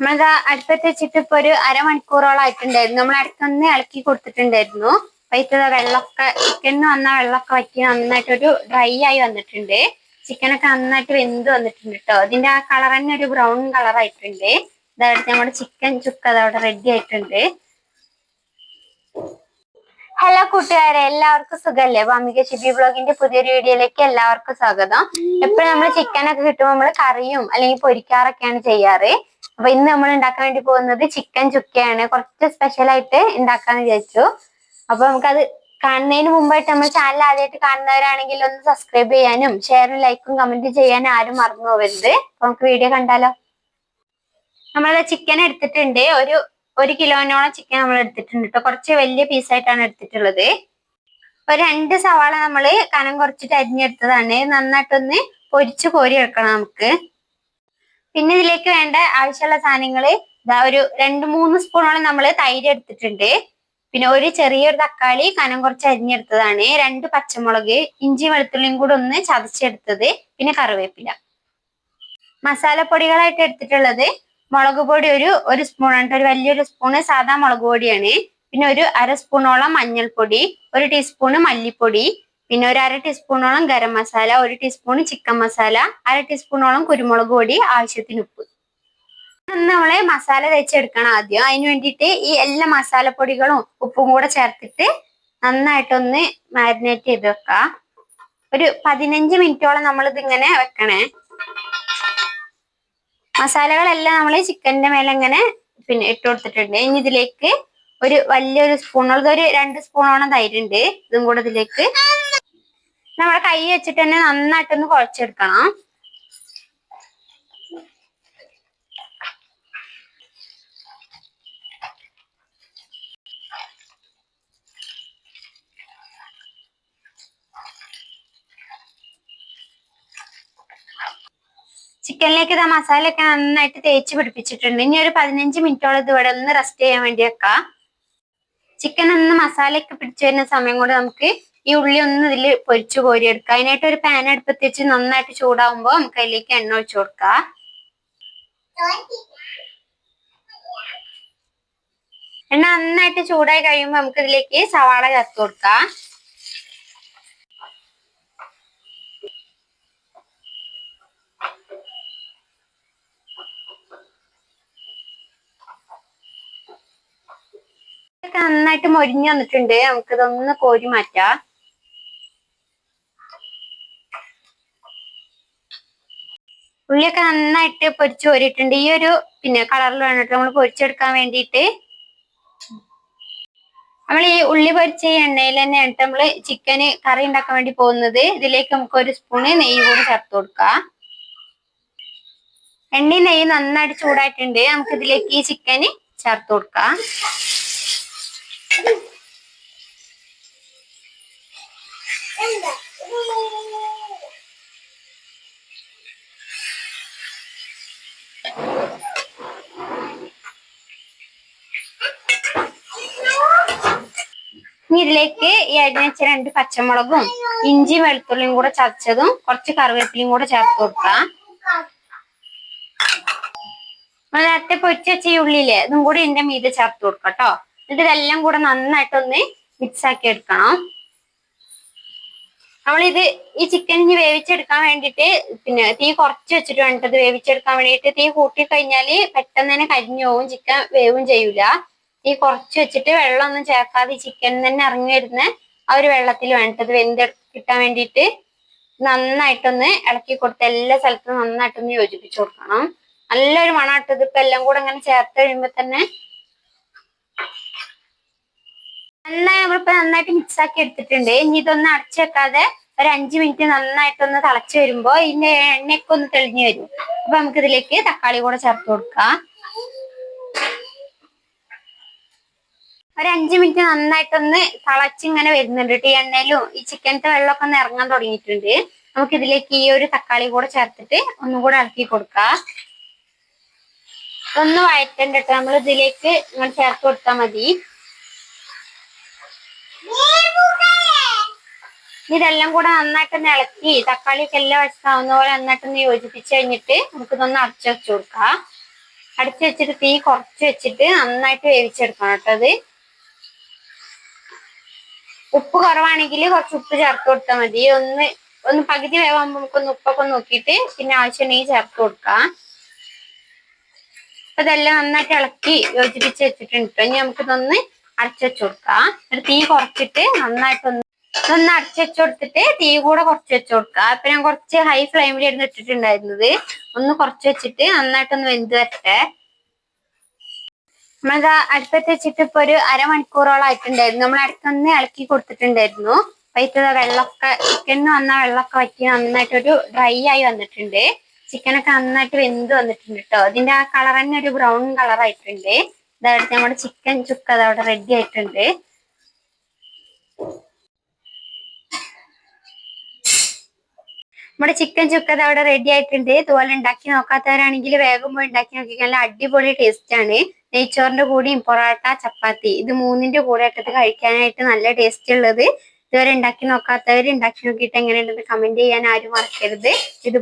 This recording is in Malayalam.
നമ്മളിതാ അടുപ്പത്ത് വെച്ചിട്ട് ഇപ്പൊ ഒരു അരമണിക്കൂറോളം ആയിട്ടുണ്ടായിരുന്നു. നമ്മൾ അടുത്തൊന്ന് ഇളക്കി കൊടുത്തിട്ടുണ്ടായിരുന്നു. വൈറ്റത് വെള്ളമൊക്കെ ചിക്കൻ വന്ന വെള്ളമൊക്കെ വറ്റി നന്നായിട്ടൊരു ഡ്രൈ ആയി വന്നിട്ടുണ്ട്. ചിക്കനൊക്കെ നന്നായിട്ട് വെന്ത് വന്നിട്ടുണ്ട് കേട്ടോ അതിന്റെ ആ കളർ തന്നെ ഒരു ബ്രൗൺ കളർ ആയിട്ടുണ്ട്. ഇതവിടെ നമ്മുടെ ചിക്കൻ ചുക്ക് അതവിടെ റെഡി ആയിട്ടുണ്ട്. ഹലോ കൂട്ടുകാരെ എല്ലാവർക്കും സുഖല്ലേ? ബാമിക ഷിബി ബ്ലോഗിന്റെ പുതിയൊരു വീഡിയോയിലേക്ക് എല്ലാവർക്കും സ്വാഗതം. എപ്പോഴും നമ്മൾ ചിക്കനൊക്കെ കിട്ടുമ്പോൾ നമ്മൾ കറിയും അല്ലെങ്കിൽ പൊരിക്കാറൊക്കെയാണ് ചെയ്യാറ്. അപ്പൊ ഇന്ന് നമ്മൾ ഉണ്ടാക്കാൻ വേണ്ടി പോകുന്നത് ചിക്കൻ ചുക്കയാണ്. കുറച്ച് സ്പെഷ്യൽ ആയിട്ട് ഉണ്ടാക്കാന്ന് വിചാരിച്ചു. അപ്പൊ നമുക്കത് കാണുന്നതിന് മുമ്പായിട്ട് നമ്മൾ ചാനൽ ആദ്യമായിട്ട് കാണുന്നവരാണെങ്കിൽ ഒന്ന് സബ്സ്ക്രൈബ് ചെയ്യാനും ഷെയറും ലൈക്കും കമന്റ് ചെയ്യാനും ആരും മറന്നു പോകരുത് അപ്പൊ നമുക്ക് വീഡിയോ കണ്ടാലോ? നമ്മളത് ചിക്കൻ എടുത്തിട്ടുണ്ട്. ഒരു ഒരു കിലോനോളം ചിക്കൻ നമ്മൾ എടുത്തിട്ടുണ്ട് കേട്ടോ കുറച്ച് വലിയ പീസായിട്ടാണ് എടുത്തിട്ടുള്ളത്. ഒരു രണ്ട് സവാള നമ്മൾ കനം കുറച്ചിട്ട് അരിഞ്ഞെടുത്തതാണ്. നന്നായിട്ടൊന്ന് പൊരിച്ച് കോരി എടുക്കണം നമുക്ക്. പിന്നെ ഇതിലേക്ക് വേണ്ട ആവശ്യമുള്ള സാധനങ്ങൾ ഇതാ ഒരു രണ്ട് മൂന്ന് സ്പൂണോളം നമ്മൾ തൈര് എടുത്തിട്ടുണ്ട്. പിന്നെ ഒരു ചെറിയൊരു തക്കാളി കനം കുറച്ച് അരിഞ്ഞെടുത്തതാണ്. രണ്ട് പച്ചമുളക് ഇഞ്ചി വെളുത്തുള്ളിയും കൂടെ ഒന്ന് ചതച്ചെടുത്തത്. പിന്നെ കറിവേപ്പില. മസാലപ്പൊടികളായിട്ട് എടുത്തിട്ടുള്ളത് മുളക് പൊടി ഒരു ഒരു സ്പൂൺ ആണ്. ഒരു വലിയൊരു സ്പൂണ് സാധാ മുളക് പൊടിയാണ്. പിന്നെ ഒരു അര സ്പൂണോളം മഞ്ഞൾപ്പൊടി ഒരു ടീസ്പൂണ് മല്ലിപ്പൊടി പിന്നെ ഒരു അര ടീസ്പൂണോളം ഗരം മസാല ഒരു ടീസ്പൂൺ ചിക്കൻ മസാല അര ടീസ്പൂണോളം കുരുമുളക് പൊടി ആവശ്യത്തിന് ഉപ്പ്. നമ്മളെ മസാല തേച്ചെടുക്കണം ആദ്യം. അതിന് വേണ്ടിയിട്ട് ഈ എല്ലാ മസാലപ്പൊടികളും ഉപ്പും കൂടെ ചേർത്തിട്ട് നന്നായിട്ടൊന്ന് മാരിനേറ്റ് ചെയ്ത് വെക്കാം. ഒരു പതിനഞ്ച് മിനിറ്റോളം നമ്മൾ ഇതിങ്ങനെ വെക്കണേ. മസാലകളെല്ലാം നമ്മൾ ചിക്കന്റെ മേലെ ഇങ്ങനെ പിന്നെ ഇട്ട് കൊടുത്തിട്ടുണ്ട്. ഇനി ഇതിലേക്ക് ഒരു വലിയൊരു സ്പൂണോളം ഒരു രണ്ട് സ്പൂണോളം തൈരുണ്ട്. ഇതും കൂടെ ഇതിലേക്ക് നമ്മുടെ കൈ വെച്ചിട്ട് തന്നെ നന്നായിട്ടൊന്ന് കുഴച്ചെടുക്കണം. ചിക്കനിലേക്ക് ഇതാ മസാലയൊക്കെ നന്നായിട്ട് തേച്ച് പിടിപ്പിച്ചിട്ടുണ്ട്. ഇനി ഒരു പതിനഞ്ച് മിനിറ്റോളം ഇത് ഒന്ന് റെസ്റ്റ് ചെയ്യാൻ വേണ്ടി വെക്കാം. ചിക്കൻ ഒന്ന് മസാലയൊക്കെ പിടിച്ചു വരുന്ന സമയം കൊണ്ട് നമുക്ക് ഈ ഉള്ളി ഒന്ന് ഇതിൽ പൊരിച്ചു കോരിയെടുക്കുക അതിനായിട്ട് ഒരു പാൻ അടുപ്പത്ത് വെച്ച് നന്നായിട്ട് ചൂടാവുമ്പോൾ നമുക്ക് അതിലേക്ക് എണ്ണ ഒഴിച്ചു കൊടുക്കുക എണ്ണ നന്നായിട്ട് ചൂടായി കഴിയുമ്പോൾ നമുക്ക് ഇതിലേക്ക് സവാള ചേർത്ത് കൊടുക്കാം. നന്നായിട്ട് മൊരിഞ്ഞു വന്നിട്ടുണ്ട്. നമുക്കിതൊന്ന് കോരി മാറ്റാം. ഉള്ളിയൊക്കെ നന്നായിട്ട് പൊരിച്ചു കോരിയിട്ടുണ്ട്. ഈ ഒരു പിന്നെ കളറിൽ വേണ്ടിട്ട് നമ്മൾ പൊരിച്ചെടുക്കാൻ വേണ്ടിയിട്ട്. നമ്മൾ ഈ ഉള്ളി പൊരിച്ച എണ്ണയിൽ തന്നെയാണ് നമ്മൾ ചിക്കന് കറി ഉണ്ടാക്കാൻ വേണ്ടി പോകുന്നത്. ഇതിലേക്ക് നമുക്ക് ഒരു സ്പൂണ് നെയ്യ് കൂടി ചേർത്ത് കൊടുക്കാം. എണ്ണയും നെയ്യ് നന്നായിട്ട് ചൂടായിട്ടുണ്ട്. നമുക്ക് ഇതിലേക്ക് ഈ ചിക്കന് ചേർത്ത് കൊടുക്കാം. ഇതിലേക്ക് ഈ അരിഞ്ഞ രണ്ട് പച്ചമുളകും ഇഞ്ചി വെളുത്തുള്ളിയും കൂടെ ചതച്ചതും കുറച്ച് കറിവേപ്പിലയും കൂടെ ചേർത്ത് കൊടുക്കാം. നമ്മൾ നേരത്തെ പൊരിച്ച വെച്ച ഈ ഉള്ളിയില്ലേ ഇതും കൂടി ഇതിന്റെ മീതെ ചേർത്ത് കൊടുക്കാം കേട്ടോ എന്നിട്ട് ഇതെല്ലാം കൂടെ നന്നായിട്ടൊന്ന് മിക്സ് ആക്കി എടുക്കണം. നമ്മളിത് ഈ ചിക്കൻ ഇനി വേവിച്ചെടുക്കാൻ വേണ്ടിയിട്ട് പിന്നെ തീ കുറച്ച് വെച്ചിട്ട് വേണ്ടത് വേവിച്ചെടുക്കാൻ വേണ്ടിയിട്ട് തീ കൂട്ടി കഴിഞ്ഞാൽ പെട്ടെന്ന് തന്നെ കരിഞ്ഞു പോവും ചിക്കൻ വേവും ചെയ്യൂല. തീ കുറച്ച് വെച്ചിട്ട് വെള്ളമൊന്നും ചേർക്കാതെ ചിക്കൻ തന്നെ ഇറങ്ങി വരുന്ന ആ ഒരു വെള്ളത്തിൽ വേണ്ടത് വെന്ത് കിട്ടാൻ വേണ്ടിയിട്ട് നന്നായിട്ടൊന്ന് ഇളക്കി കൊടുത്ത് എല്ലാ സ്ഥലത്തും നന്നായിട്ടൊന്ന് യോജിപ്പിച്ചു കൊടുക്കണം. നല്ലൊരു മണാട്ടത് ഇപ്പൊ എല്ലാം കൂടെ അങ്ങനെ ചേർത്ത് കഴിയുമ്പോ തന്നെ നന്നായി നമ്മളിപ്പോ നന്നായിട്ട് മിക്സ് ആക്കി എടുത്തിട്ടുണ്ട്. ഇനി ഇതൊന്ന് അടച്ചു വെക്കാതെ ഒരു അഞ്ചു മിനിറ്റ് നന്നായിട്ടൊന്ന് തിളച്ചു വരുമ്പോ ഇതിന്റെ എണ്ണയൊക്കെ ഒന്ന് തെളിഞ്ഞു വരും. അപ്പൊ നമുക്ക് ഇതിലേക്ക് തക്കാളി കൂടെ ചേർത്ത് കൊടുക്കാം. ഒരു അഞ്ചു മിനിറ്റ് നന്നായിട്ടൊന്ന് തിളച്ചിങ്ങനെ വരുന്നുണ്ട് കേട്ടോ ഈ എണ്ണയിലും. ഈ ചിക്കനത്തെ വെള്ളമൊക്കെ ഒന്ന് ഇറങ്ങാൻ തുടങ്ങിയിട്ടുണ്ട്. നമുക്ക് ഇതിലേക്ക് ഈ ഒരു തക്കാളി കൂടെ ചേർത്തിട്ട് ഒന്നും കൂടെ ഇളക്കി കൊടുക്കാം. ഒന്ന് വഴറ്റണ്ട കേട്ടോ. നമ്മൾ ഇതിലേക്ക് ഇങ്ങനെ ചേർത്ത് കൊടുത്താൽ മതി. ഇതെല്ലാം കൂടെ നന്നായിട്ടൊന്ന് ഇളക്കി തക്കാളിയൊക്കെ എല്ലാം വശത്താവുന്ന പോലെ നന്നായിട്ടൊന്ന് യോജിപ്പിച്ച് കഴിഞ്ഞിട്ട് നമുക്കിതൊന്ന് അടച്ചു വെച്ച് കൊടുക്കാം. അടച്ചു വെച്ചിട്ട് തീ കുറച്ച് വെച്ചിട്ട് നന്നായിട്ട് വേവിച്ചെടുക്കണം കേട്ടോ അത്. ഉപ്പ് കുറവാണെങ്കിൽ കുറച്ച് ഉപ്പ് ചേർത്ത് കൊടുത്താൽ മതി. ഒന്ന് ഒന്ന് പകുതി വേവാകുമ്പോൾ നമുക്കൊന്ന് ഉപ്പൊക്കെ നോക്കിയിട്ട് പിന്നെ ആവശ്യമുണ്ടെങ്കിൽ ചേർത്ത് കൊടുക്കാം. അപ്പൊ ഇതെല്ലാം നന്നായിട്ട് ഇളക്കി യോജിപ്പിച്ച് വെച്ചിട്ടുണ്ട് ട്ടോ. ഇനി നമുക്കിതൊന്ന് അടച്ചു വെച്ച് കൊടുക്കാം. ഒരു തീ കുറച്ചിട്ട് നന്നായിട്ടൊന്ന് ഇതൊന്ന് അടച്ചു വെച്ച് കൊടുത്തിട്ട് തീ കൂടെ കുറച്ച് വെച്ച് കൊടുക്കുക അപ്പൊ ഞാൻ കുറച്ച് ഹൈ ഫ്ലെയിമിലായിരുന്നു ഇട്ടിട്ടുണ്ടായിരുന്നത്. ഒന്ന് കുറച്ച് വെച്ചിട്ട് നന്നായിട്ടൊന്ന് വെന്ത് വരട്ടെ. നമ്മളിത് അടുപ്പത്ത് വെച്ചിട്ട് ഇപ്പൊ ഒരു അരമണിക്കൂറോളം ആയിട്ടുണ്ടായിരുന്നു നമ്മൾ അടുത്തൊന്ന് ഇളക്കി കൊടുത്തിട്ടുണ്ടായിരുന്നു. അപ്പൊ ഇത് വെള്ളമൊക്കെ ചിക്കൻ വന്ന വെള്ളമൊക്കെ വറ്റി നന്നായിട്ടൊരു ഡ്രൈ ആയി വന്നിട്ടുണ്ട്. ചിക്കനൊക്കെ നന്നായിട്ട് വെന്ത് വന്നിട്ടുണ്ട് കേട്ടോ അതിന്റെ ആ കളർ തന്നെ ഒരു ബ്രൗൺ കളർ ആയിട്ടുണ്ട്. ഇതവിടെ നമ്മുടെ ചിക്കൻ ചുക്ക് അതവിടെ റെഡി ആയിട്ടുണ്ട്. നമ്മുടെ ചിക്കൻ ചുക്ക് അവിടെ റെഡി ആയിട്ടുണ്ട്. ഇതുപോലെ ഉണ്ടാക്കി നോക്കാത്തവരാണെങ്കിൽ വേഗം പോയി ഉണ്ടാക്കി നോക്കി നല്ല അടിപൊളി ടേസ്റ്റ് ആണ്. നെയ്ച്ചോറിന്റെ കൂടെയും പൊറോട്ട ചപ്പാത്തി. ഇത് മൂന്നിന്റെ കൂടെ ഇട്ടത് കഴിക്കാനായിട്ട് നല്ല ടേസ്റ്റ് ഉള്ളത്. ഇതുവരെ ഉണ്ടാക്കി നോക്കാത്തവർ ഉണ്ടാക്കി നോക്കിയിട്ട് എങ്ങനെയുണ്ടെന്ന് കമന്റ് ചെയ്യാൻ ആരും മറക്കരുത്. ഇത്